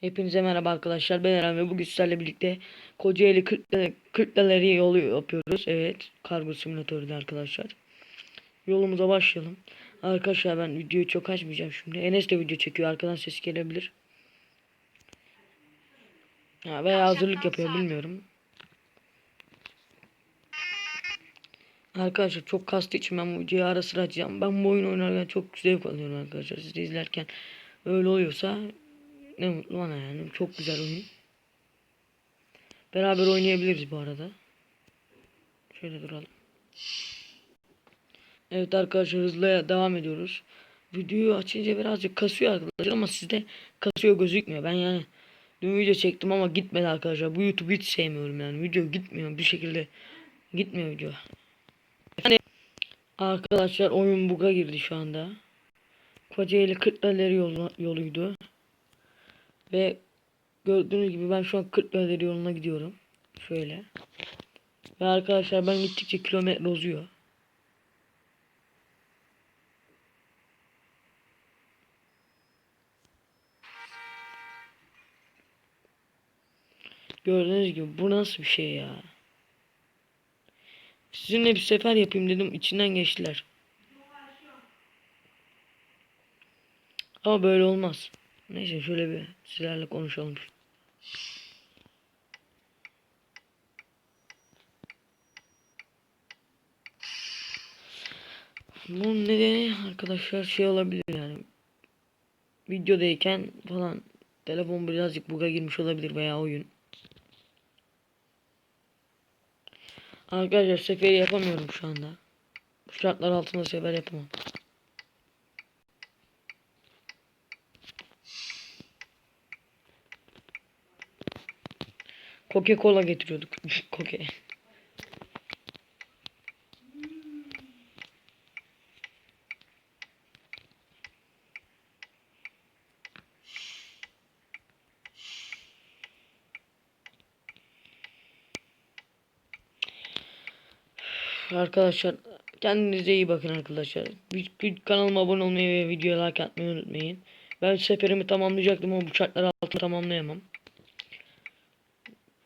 Hepinize merhaba arkadaşlar. Ben Eren ve bugün sizlerle birlikte Kocaeli Kırkla- Kırklareli yolu yapıyoruz. Evet, kargo simülatöründe arkadaşlar. Yolumuza başlayalım. Arkadaşlar ben videoyu çok açmayacağım şimdi. Enes de video çekiyor. Arkadan ses gelebilir. Ya veya hazırlık yapıyor bilmiyorum. Arkadaşlar çok kastı için ben bu videoyu ara sıra açacağım. Ben bu oyun oynarken çok zevk alıyorum arkadaşlar. Siz izlerken öyle oluyorsa ne mutlu bana yani. Çok güzel oyun. Beraber oynayabiliriz bu arada. Şöyle duralım. Evet arkadaşlar hızlı devam ediyoruz. Videoyu açınca birazcık kasıyor arkadaşlar ama sizde kasıyor gözükmüyor. Ben yani dün video çektim ama gitmedi arkadaşlar. Bu YouTube hiç sevmiyorum yani. Video gitmiyor bir şekilde gitmiyor video. Yani arkadaşlar oyun buga girdi şu anda. Kocaeli Kırklareli yolu, yoluydu. Ve gördüğünüz gibi ben şu an Kırklareli yoluna gidiyorum. Şöyle. Ve arkadaşlar ben gittikçe kilometre uzuyor. Gördüğünüz gibi bu nasıl bir şey ya. Sizinle bir sefer yapayım dedim içinden geçtiler. Ama böyle olmaz. Neyse şöyle bir sizlerle konuşalım. Bunun nedeni arkadaşlar şey olabilir yani. Videodayken falan telefon birazcık buga girmiş olabilir veya oyun. Arkadaşlar seferi yapamıyorum şu anda. Bu şartlar altında sefer yapamam. Coca Cola getiriyorduk. Coca. Arkadaşlar kendinize iyi bakın arkadaşlar. Bir, bir kanalıma abone olmayı ve videoya like atmayı unutmayın. Ben seferimi tamamlayacaktım ama bu şartlar altında tamamlayamam.